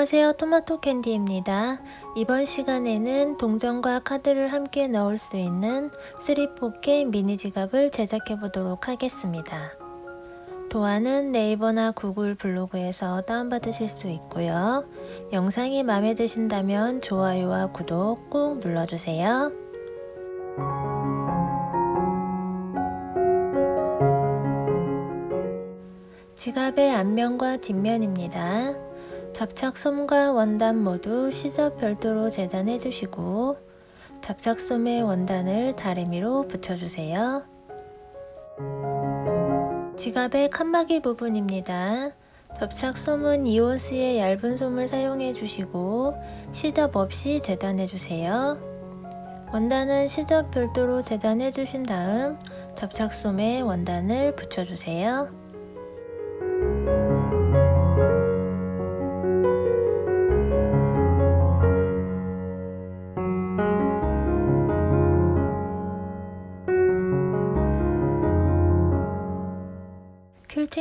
안녕하세요. 토마토 캔디입니다. 이번 시간에는 동전과 카드를 함께 넣을 수 있는 3포켓 미니 지갑을 제작해 보도록 하겠습니다. 도안은 네이버나 구글 블로그에서 다운받으실 수 있고요. 영상이 마음에 드신다면 좋아요와 구독 꾹 눌러주세요. 지갑의 앞면과 뒷면입니다. 접착솜과 원단 모두 시접 별도로 재단해 주시고 접착솜의 원단을 다리미로 붙여주세요. 지갑의 칸막이 부분입니다. 접착솜은 이온스의 얇은 솜을 사용해 주시고 시접 없이 재단해 주세요. 원단은 시접 별도로 재단해 주신 다음 접착솜에 원단을 붙여주세요.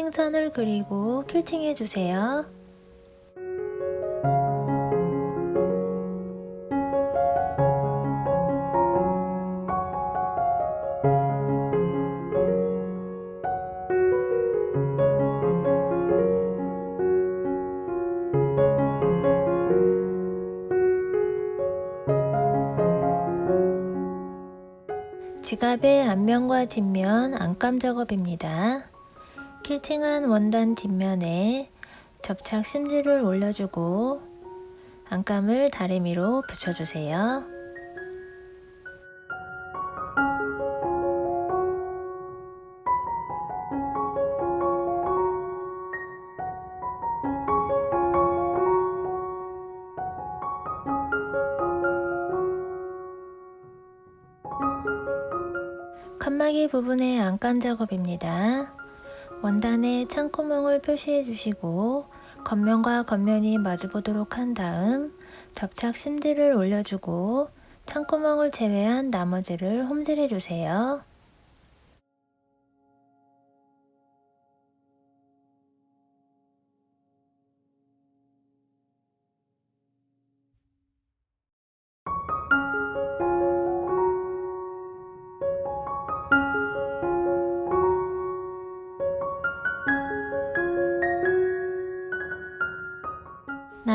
큐팅 선을 그리고 큐팅해 주세요. 지갑의 앞면과 뒷면 안감 작업입니다. 킬팅한 원단 뒷면에 접착 심지를 올려주고 안감을 다리미로 붙여주세요. 칸막이 부분의 안감 작업입니다. 원단에 창구멍을 표시해 주시고 겉면과 겉면이 마주 보도록 한 다음 접착 심지를 올려주고 창구멍을 제외한 나머지를 홈질해 주세요.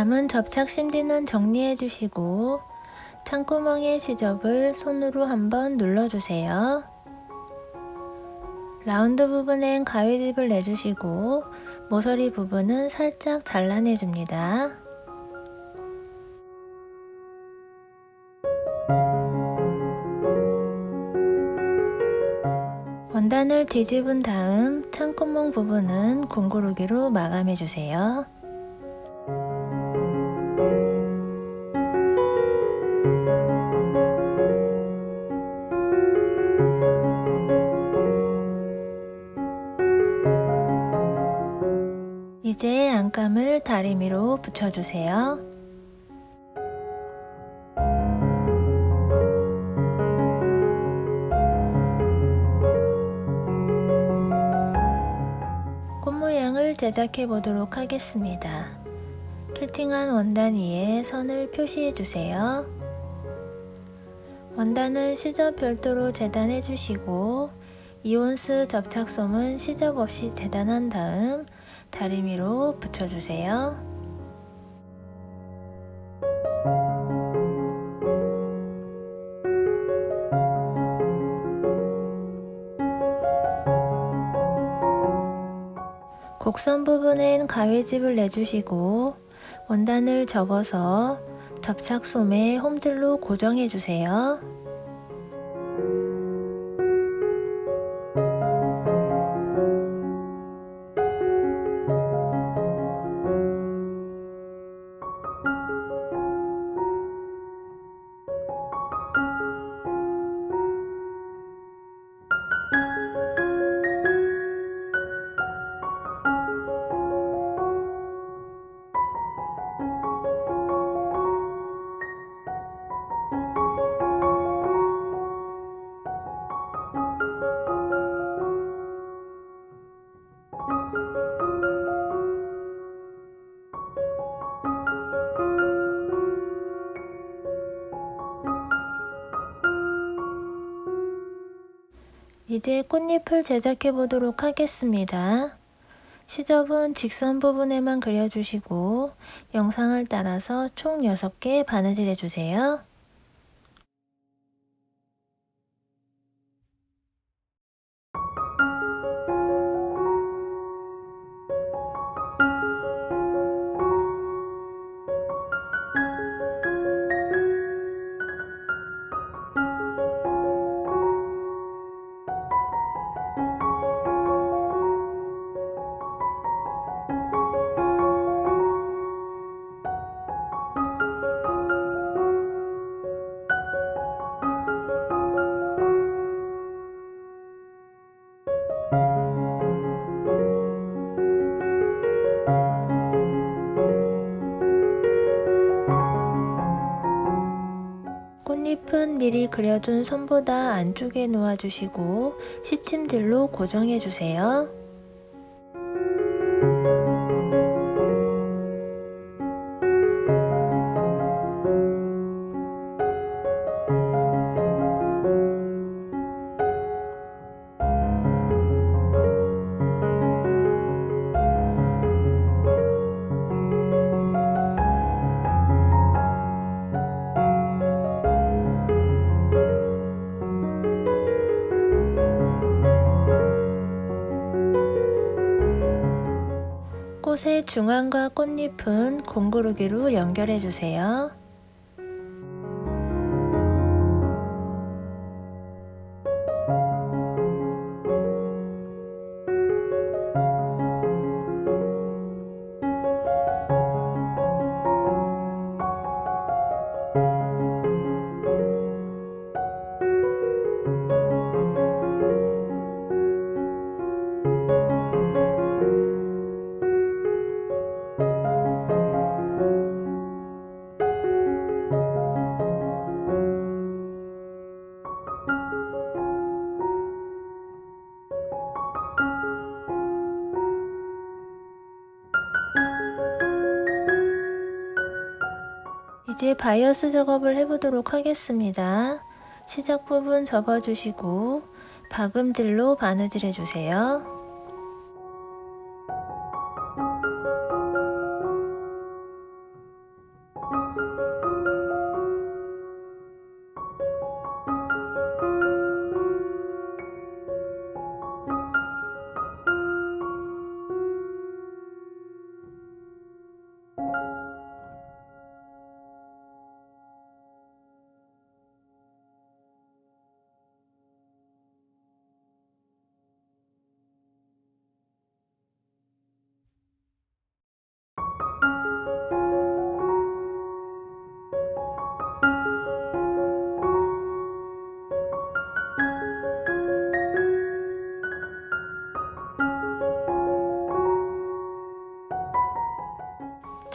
남은 접착 심지는 정리해 주시고 창구멍의 시접을 손으로 한번 눌러주세요. 라운드 부분엔 가위집을 내주시고 모서리 부분은 살짝 잘라내 줍니다. 원단을 뒤집은 다음 창구멍 부분은 공구르기로 마감해 주세요. 이제 안감을 다리미로 붙여주세요. 꽃 모양을 제작해 보도록 하겠습니다. 킬팅한 원단 위에 선을 표시해 주세요. 원단은 시접 별도로 재단해 주시고 이온스 접착솜은 시접 없이 재단한 다음 다리미로 붙여주세요. 곡선 부분엔 가위집을 내주시고 원단을 접어서 접착솜에 홈질로 고정해 주세요. 이제 꽃잎을 제작해 보도록 하겠습니다. 시접은 직선 부분에만 그려주시고 영상을 따라서 총 6개 바느질 해주세요. 잎은 미리 그려둔 선보다 안쪽에 놓아주시고 시침들로 고정해주세요. 꽃의 중앙과 꽃잎은 공구르기로 연결해 주세요. 바이어스 작업을 해보도록 하겠습니다. 시작 부분 접어주시고 박음질로 바느질 해주세요.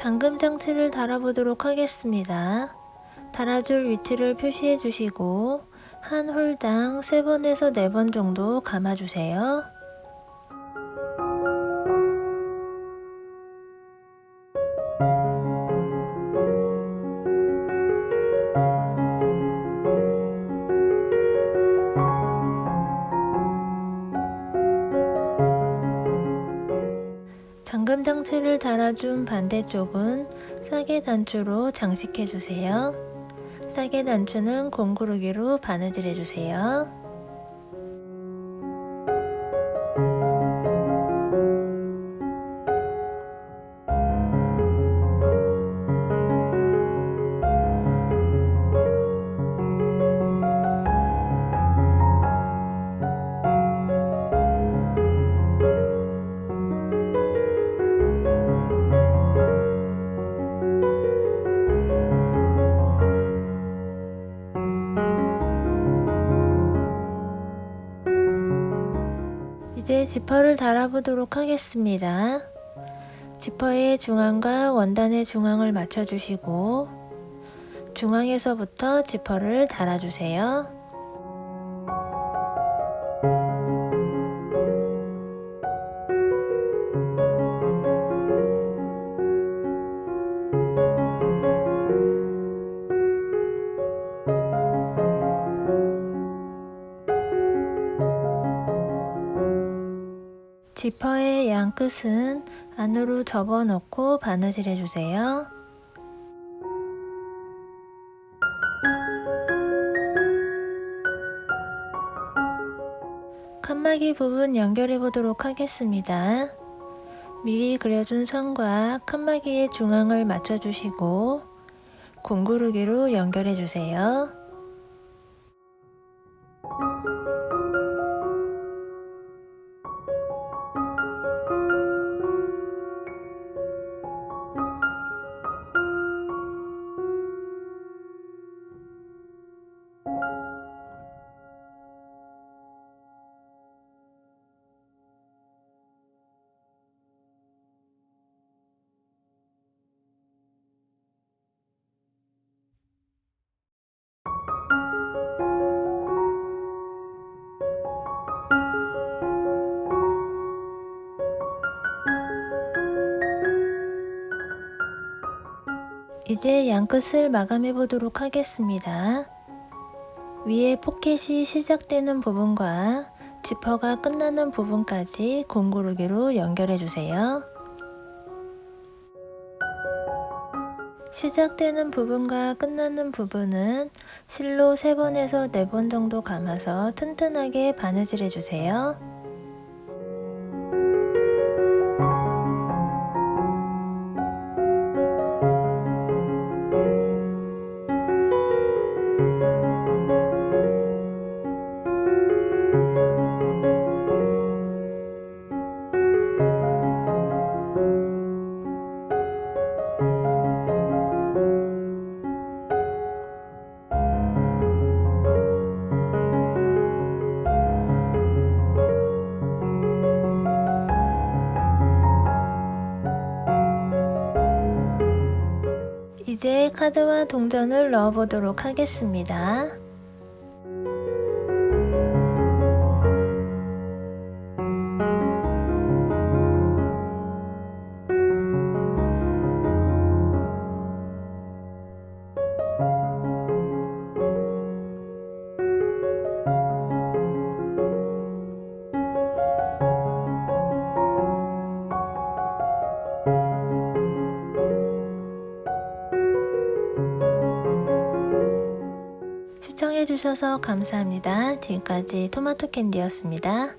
잠금 장치를 달아보도록 하겠습니다. 달아줄 위치를 표시해 주시고 한 홀당 3번에서 4번 정도 감아주세요. 장치를 달아준 반대쪽은 싸게 단추로 장식해 주세요. 싸게 단추는 공구르기로 바느질 해주세요. 이제 지퍼를 달아보도록 하겠습니다. 지퍼의 중앙과 원단의 중앙을 맞춰주시고 중앙에서부터 지퍼를 달아주세요. 양 끝은 안으로 접어 넣고 바느질 해주세요. 칸막이 부분 연결해 보도록 하겠습니다. 미리 그려준 선과 칸막이의 중앙을 맞춰주시고 공구르기로 연결해 주세요. 이제 양끝을 마감해 보도록 하겠습니다. 위에 포켓이 시작되는 부분과 지퍼가 끝나는 부분까지 공구르기로 연결해 주세요. 시작되는 부분과 끝나는 부분은 실로 3번에서 4번 정도 감아서 튼튼하게 바느질 해 주세요. 이제 카드와 동전을 넣어 보도록 하겠습니다. 시청해주셔서 감사합니다. 지금까지 토마토 캔디였습니다.